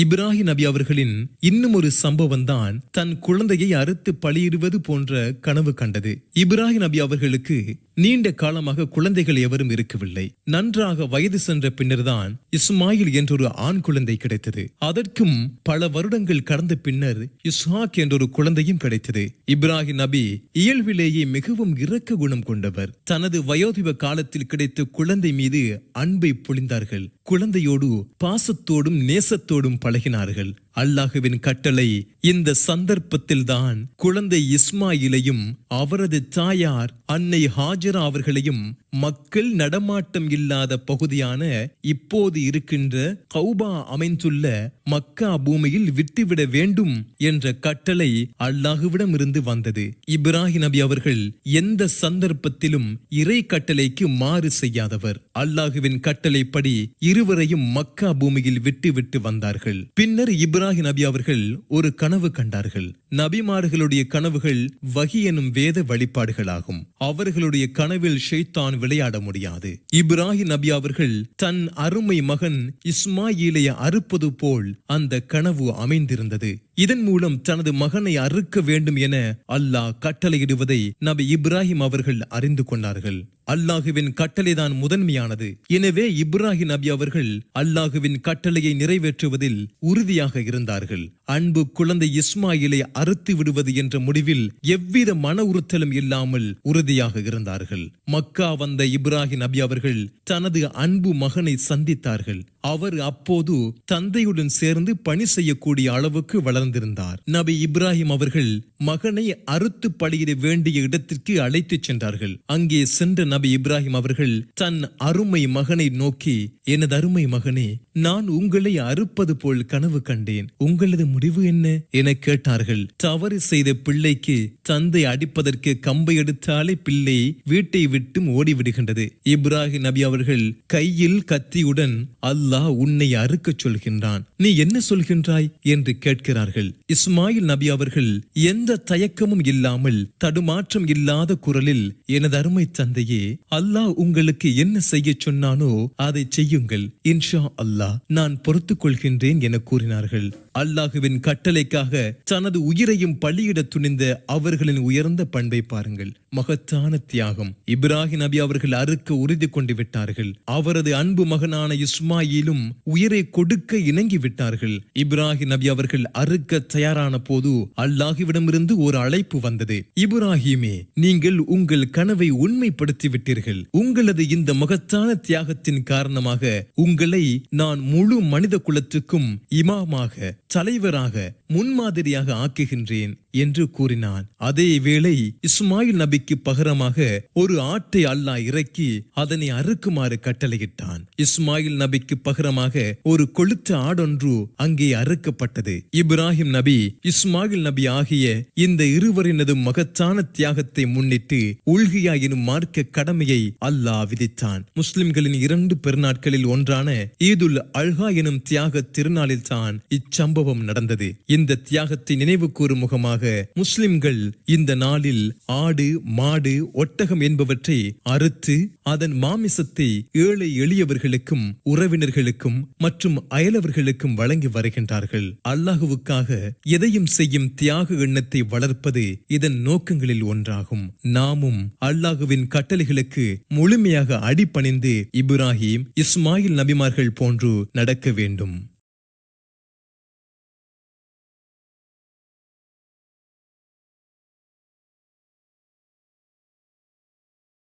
இப்ராஹிம் நபி அவர்களின் இன்னும் ஒரு சம்பவம் தான் தன் குழந்தையை அறுத்து பலியிடுவது போன்ற கனவு கண்டது. இப்ராஹிம் நபி அவர்களுக்கு நீண்ட காலமாக குழந்தைகள் எவரும் இருக்கவில்லை. நன்றாக வயது சென்ற பின்னர்தான் இஸ்மாயில் என்றொரு ஆண் குழந்தை கிடைத்தது. அதற்கும் பல வருடங்கள் கடந்த பின்னர் இஸ்ஹாக் என்றொரு குழந்தையும் கிடைத்தது. இப்ராஹிம் நபி இயல்பிலேயே மிகவும் இரக்க குணம் கொண்டவர். தனது வயோதிப காலத்தில் கிடைத்த குழந்தை மீது அன்பை பொழிந்தார்கள். குழந்தையோடு பாசத்தோடும் நேசத்தோடும் பழகினார்கள். அல்லாஹுவின் கட்டளை இந்த சந்தர்ப்பத்தில்தான் குழந்தை இஸ்மாயிலையும் அவரது தாயார் அன்னை ஹாஜரா அவர்களையும் மக்கள் நடமாட்டம் இல்லாத பகுதியான இப்போது இருக்கின்ற கௌபா அமைந்துள்ள மக்கா பூமியில் விட்டுவிட வேண்டும் என்ற கட்டளை அல்லாஹுவிடம் இருந்து வந்தது. இப்ராஹிம் நபி அவர்கள் எந்த சந்தர்ப்பத்திலும் இறை கட்டளைக்கு மாறு செய்யாதவர். அல்லாஹுவின் கட்டளைப்படி இருவரையும் மக்கா பூமியில் விட்டு விட்டு வந்தார்கள். பின்னர் இப்ராஹிம் நபி அவர்கள் ஒரு கனவு கண்டார்கள். நபிமார்களுடைய கனவுகள் வகி எனும் வேத வழிபாடுகளாகும். அவர்களுடைய கனவில் ஷெய்தான் விளையாட முடியாது. இப்ராஹிம் நபி அவர்கள் தன் அருமை மகன் இஸ்மாயிலை அறுப்பது போல் அந்த கனவு அமைந்திருந்தது. இதன் மூலம் தனது மகனை அறுக்க வேண்டும் என அல்லாஹ் கட்டளையிடுவதை நபி இப்ராஹிம் அவர்கள் அறிந்து கொண்டார்கள். அல்லாஹுவின் கட்டளைதான் முதன்மையானது. எனவே இப்ராஹிம் நபி அவர்கள் அல்லாஹுவின் கட்டளையை நிறைவேற்றுவதில் உறுதியாக இருந்தார்கள். அன்பு குழந்தை இஸ்மாயிலை அறுத்து விடுவது என்ற முடிவில் எவ்வித மன உறுத்தலும் இல்லாமல் உறுதியாக இருந்தார்கள். மக்கா வந்த இப்ராஹிம் நபி அவர்கள் தனது அன்பு மகனை சந்தித்தார்கள். அவர் அப்போது தந்தையுடன் சேர்ந்து பணி செய்யக்கூடிய அளவுக்கு வளர்ந்திருந்தார். நபி இப்ராஹிம் அவர்கள் மகனை அறுத்து பலியிட வேண்டிய இடத்திற்கு அழைத்துச் சென்றார்கள். அங்கே சென்ற நபி இப்ராஹிம் அவர்கள் தன் அருமை மகனை நோக்கி எனது அருமை மகனே நான் உங்களை அறுப்பது போல் கனவு கண்டேன். உங்களது முடிவு என்ன? என கேட்டார்கள். தவறு செய்த பிள்ளைக்கு தந்தை அடிப்பதற்கு கம்பை எடுத்தாலே பிள்ளை வீட்டை விட்டும் ஓடிவிடுகின்றது. இப்ராஹிம் நபி அவர்கள் கையில் கத்தியுடன் அல்லாஹ் உன்னை அறுக்கச் சொல்கின்றான். நீ என்ன சொல்கின்றாய்? என்று கேட்கிறார்கள். இஸ்மாயில் நபி அவர்கள் எந்த தயக்கமும் இல்லாமல் தடுமாற்றம் இல்லாத குரலில் எனது அருமை தந்தையே அல்லாஹ் உங்களுக்கு என்ன செய்ய சொன்னானோ அதை செய்யுங்கள். இன்ஷா அல்லாஹ் நான் பொறுத்துக் கொள்கின்றேன் என கூறினார்கள். அல்லாஹுவின் கட்டளைக்காக தனது உயிரையும் பலியிட துணிந்த அவர்களின் உயர்ந்த பண்பை பாருங்கள். மகத்தான தியாகம். இப்ராஹிம் நபி அவர்கள் அறுக்க உறுதி கொண்டு விட்டார்கள். அவரது அன்பு மகனான இஸ்மாயிலும் உயிரை கொடுக்க இணங்கி விட்டார்கள். இப்ராஹிம் நபி அவர்கள் அறுக்க தயாரான போது அல்லாஹுவிடமிருந்து ஒரு அழைப்பு வந்தது. இப்ராஹிமே நீங்கள் உங்கள் கனவை உண்மைப்படுத்தி விட்டீர்கள் உங்களது இந்த மகத்தான தியாகத்தின் காரணமாக உங்களை நான் முழு மனித குலத்துக்கும் இமாமாக தலைவராக முன்மாதிரியாக ஆக்குகின்றேன் என்று கூறினான். அதே வேளை இஸ்மாயில் நபிக்கு பகரமாக ஒரு ஆட்டை அல்லாஹ் இறக்கி அதனை அறுக்குமாறு கட்டளையிட்டான். இஸ்மாயில் நபிக்கு பகரமாக ஒரு கொளுத்த ஆடொன்று அங்கே அறுக்கப்பட்டது. இப்ராஹிம் நபி இஸ்மாயில் நபி ஆகிய இந்த இருவரினது மகத்தான தியாகத்தை முன்னிட்டு உள்கியா எனும் மார்க்க கடமையை அல்லாஹ் விதித்தான். முஸ்லிம்களின் இரண்டு பெருநாட்களில் ஒன்றான ஈதுல் அல்ஹா எனும் தியாக திருநாளில் தான் இச்சம்பவம் நடந்தது. இந்த தியாகத்தை நினைவு கூறும் முகமாக முஸ்லிம்கள் இந்த நாளில் ஆடு மாடு ஒட்டகம் என்பவற்றை அறுத்து அதன் மாமிசத்தை ஏழை எளியவர்களுக்கும் உறவினர்களுக்கும் மற்றும் அயலவர்களுக்கும் வழங்கி வருகின்றார்கள். அல்லாஹுவுக்காக எதையும் செய்யும் தியாக எண்ணத்தை வளர்ப்பது இதன் நோக்கங்களில் ஒன்றாகும். நாமும் அல்லாஹுவின் கட்டளைகளுக்கு முழுமையாக அடிபணிந்து இப்ராஹிம் இஸ்மாயில் நபிமார்கள் போன்று நடக்க வேண்டும்.